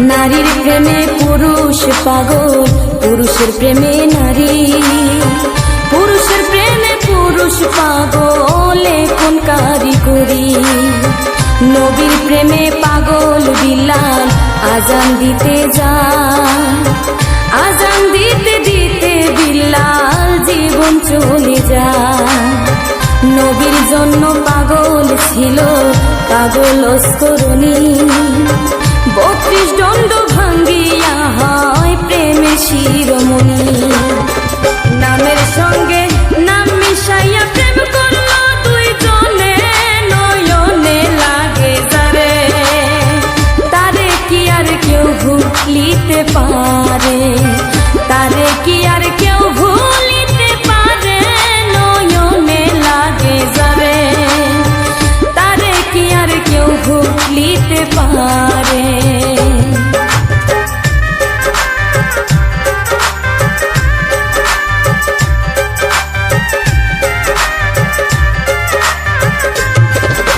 নারীর প্রেমে পুরুষ পাগল, পুরুষের প্রেমে নারী। পুরুষের প্রেমে পুরুষ পাগল কোন কারিগরি। নবীর প্রেমে পাগল বিলাল, আজান দিতে যায় আজান দিতে দিতে বিলাল জীবন চলে যায় নবীর জন্য পাগল ছিল পাগল স্করণী শিরোমণি নামের সঙ্গে নাম মিশাইয়া প্রেম দুই জনে নয়নে লাগে যারে। তারে কি আর কেউ ভুলিতে পারে?